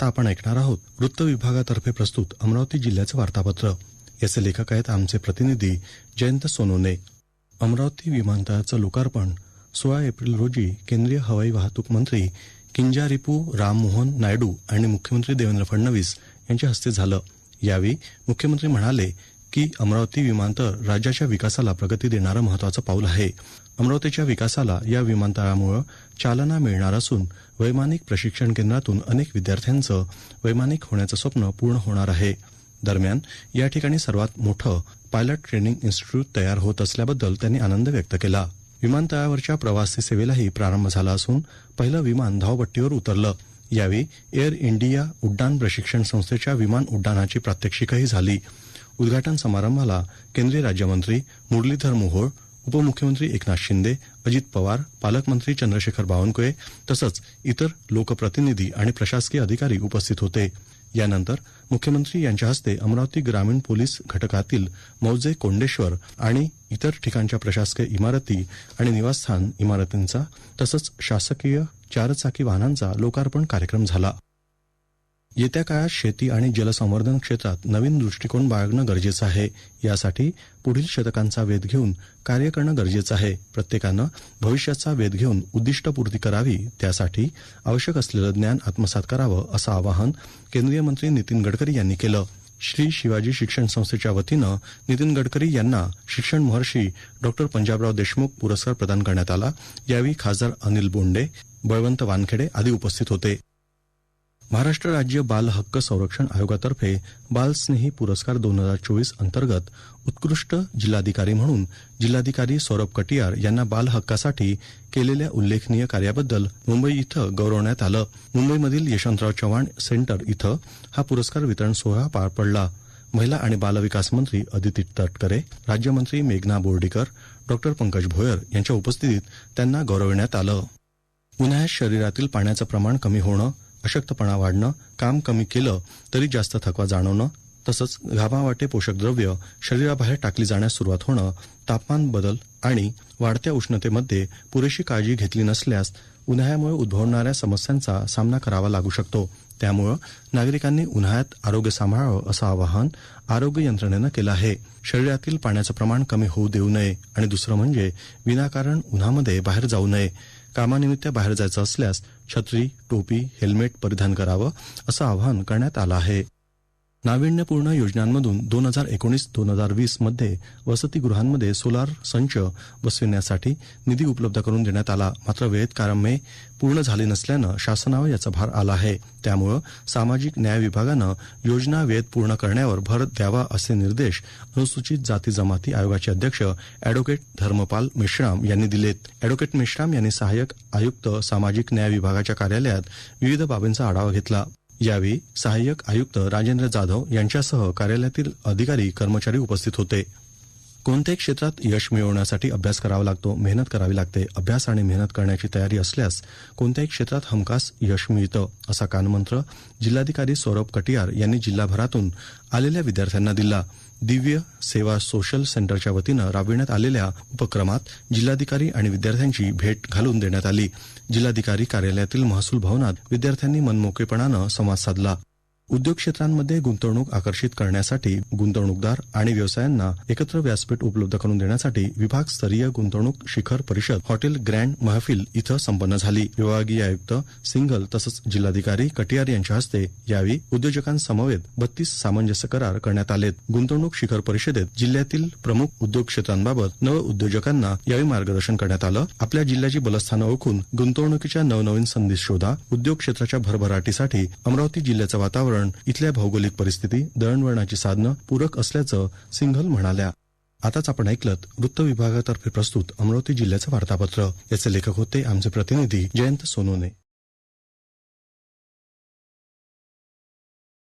आता आपण ऐकणार आहोत वृत्त विभागातर्फे प्रस्तुत अमरावती जिल्ह्याचं वार्तापत्र. याचे लेखक आहेत आमचे प्रतिनिधी जयंत सोनोने. अमरावती विमानतळाचं लोकार्पण सोळा एप्रिल रोजी केंद्रीय हवाई वाहतूक मंत्री किंजारिपू राममोहन नायडू आणि मुख्यमंत्री देवेंद्र फडणवीस यांच्या हस्ते झालं. यावेळी मुख्यमंत्री म्हणाले की अमरावती विमानतळ राज्याच्या विकासाला प्रगती देणारं महत्वाचं पाऊल आहे. अमरावतीच्या विकासाला या विमानतळामुळे चालना मिळणार असून वैमानिक प्रशिक्षण केंद्रातून अनेक विद्यार्थ्यांचं वैमानिक होण्याचं स्वप्न पूर्ण होणार आहे. दरम्यान या ठिकाणी सर्वात मोठं पायलट ट्रेनिंग इन्स्टिट्यूट तयार होत असल्याबद्दल त्यांनी आनंद व्यक्त केला. विमानतळावरच्या प्रवासी सेवेलाही प्रारंभ झाला असून पहिलं विमान धावपट्टीवर उतरलं. यावेळी एअर इंडिया उड्डाण प्रशिक्षण संस्थेच्या विमान उड्डाणाची प्रात्यक्षिकही झाली. उद्घाटन समारंभाला केंद्रीय राज्यमंत्री मुरलीधर मोहोळ उपमुख्यमंत्री एकनाथ शिंदे अजित पवार पालकमंत्री चंद्रशेखर बावनकुळे तसंच इतर लोकप्रतिनिधी आणि प्रशासकीय अधिकारी उपस्थित होते. यानंतर मुख्यमंत्री यांच्या हस्ते अमरावती ग्रामीण पोलीस घटकातील मौजे कोंडेश्वर आणि इतर ठिकाणच्या प्रशासकीय इमारती आणि निवासस्थान इमारतींचा तसंच शासकीय चारचाकी वाहनांचा लोकार्पण कार्यक्रम झाला. येत्या काळात शेती आणि जलसंवर्धन क्षेत्रात नवीन दृष्टिकोन बाळगणं गरजेचं आहे. यासाठी पुढील शतकांचा वेध घेऊन कार्य करणं गरजेचं आहे. प्रत्येकानं भविष्याचा वेध घेऊन उद्दिष्टपूर्ती करावी त्यासाठी आवश्यक असलेलं ज्ञान आत्मसात करावं असं आवाहन केंद्रीय मंत्री नितीन गडकरी यांनी केलं. श्री शिवाजी शिक्षण संस्थेच्या वतीनं नितीन गडकरी यांना शिक्षण महर्षी डॉक्टर पंजाबराव देशमुख पुरस्कार प्रदान करण्यात आला. यावेळी खासदार अनिल बोंडे बळवंत वानखेडे आदी उपस्थित होते. महाराष्ट्र राज्य बाल हक्क संरक्षण आयोगातर्फे बालस्नेही पुरस्कार दोन हजार चोवीस अंतर्गत उत्कृष्ट जिल्हाधिकारी म्हणून जिल्हाधिकारी सौरभ कटियार यांना बाल हक्कासाठी केलेल्या उल्लेखनीय कार्याबद्दल मुंबई इथं गौरवण्यात आलं. मुंबईमधील यशवंतराव चव्हाण सेंटर इथं हा पुरस्कार वितरण सोहळा पार पडला. महिला आणि बालविकास मंत्री अदिती तटकरे राज्यमंत्री मेघना बोर्डीकर डॉक्टर पंकज भोयर यांच्या उपस्थितीत त्यांना गौरवण्यात आलं. उन्हाळ्यात शरीरातील पाण्याचं प्रमाण कमी होणं अशक्तपणा वाढणं काम कमी केलं तरी जास्त थकवा जाणवणं तसंच घामावाटे पोषक द्रव्य शरीराबाहेर टाकली जाण्यास सुरुवात होणं तापमान बदल आणि वाढत्या उष्णतेमध्ये पुरेशी काळजी घेतली नसल्यास उन्हाळ्यामुळे उद्भवणाऱ्या समस्यांचा सामना करावा लागू शकतो. त्यामुळं नागरिकांनी उन्हाळ्यात आरोग्य सांभाळावं असं आवाहन आरोग्य यंत्रणेनं केलं आहे. शरीरातील पाण्याचं प्रमाण कमी होऊ देऊ नये आणि दुसरं म्हणजे विनाकारण उन्हामध्ये बाहेर जाऊ नये. कामानिमित्त बाहेर जायचं असल्यास छत्री टोपी हेल्मेट परिधान करावं असं आवाहन करण्यात आलं आहे. नाविन्यपूर्ण योजनांमधून दोन हजार एकोणीस दोन हजार वीसमध्ये वसतिगृहांमध्ये सोलार संच बसविण्यासाठी निधी उपलब्ध करून देण्यात आला. मात्र वेळेत कामे पूर्ण झाले नसल्यानं शासनावर याचा भार आला आहे. त्यामुळं सामाजिक न्याय विभागानं योजना वेळेत पूर्ण करण्यावर भर द्यावा असे निर्देश अनुसूचित जाती जमाती आयोगाचे अध्यक्ष अॅडव्होकेट धर्मपाल मेश्राम यांनी दिलेत. अॅडव्होकेट मेश्राम यांनी सहाय्यक आयुक्त सामाजिक न्याय विभागाच्या कार्यालयात विविध बाबींचा आढावा घेतला. यावेळी सहाय्यक आयुक्त राजेंद्र जाधव यांच्यासह कार्यालयातील अधिकारी कर्मचारी उपस्थित होते. कोणत्याही क्षेत्रात यश मिळवण्यासाठी अभ्यास करावा लागतो मेहनत करावी लागते. अभ्यास आणि मेहनत करण्याची तयारी असल्यास कोणत्याही क्षेत्रात हमखास यश मिळतं असा कानमंत्र जिल्हाधिकारी सौरभ कटियार यांनी जिल्हाभरातून आलेल्या विद्यार्थ्यांना दिला. दिव्य सेवा सोशल सेंटरच्या वतीनं राबविण्यात आलेल्या उपक्रमात जिल्हाधिकारी आणि विद्यार्थ्यांची भेट घालून देण्यात आली. जिल्हाधिकारी कार्यालयातील महसूल भवनात विद्यार्थ्यांनी मनमोकळेपणानं संवाद साधला. उद्योग क्षेत्रांमध्ये गुंतवणूक आकर्षित करण्यासाठी गुंतवणूकदार आणि व्यवसायांना एकत्र व्यासपीठ उपलब्ध करून देण्यासाठी विभागस्तरीय गुंतवणूक शिखर परिषद हॉटेल ग्रँड महफिल इथं संपन्न झाली. विभागीय आयुक्त सिंगल तसंच जिल्हाधिकारी कटियार यांच्या हस्ते यावेळी उद्योजकांसमवेत बत्तीस सामंजस्य करार करण्यात आलेत. गुंतवणूक शिखर परिषदेत जिल्ह्यातील प्रमुख उद्योग क्षेत्रांबाबत नव उद्योजकांना यावेळी मार्गदर्शन करण्यात आलं. आपल्या जिल्ह्याची बलस्थानं ओळखून गुंतवणुकीच्या नवनवीन संधी शोधा उद्योग क्षेत्राच्या भरभराटीसाठी अमरावती जिल्ह्याचं वातावरण इथल्या भौगोलिक परिस्थिती दळणवळणाची साधनं पूरक असल्याचं सिंघल म्हणाल्या. आताच आपण ऐकलत वृत्त विभागातर्फे प्रस्तुत अमरावती जिल्ह्याचं वार्तापत्र. याचे लेखक होते आमचे प्रतिनिधी जयंत सोनोने.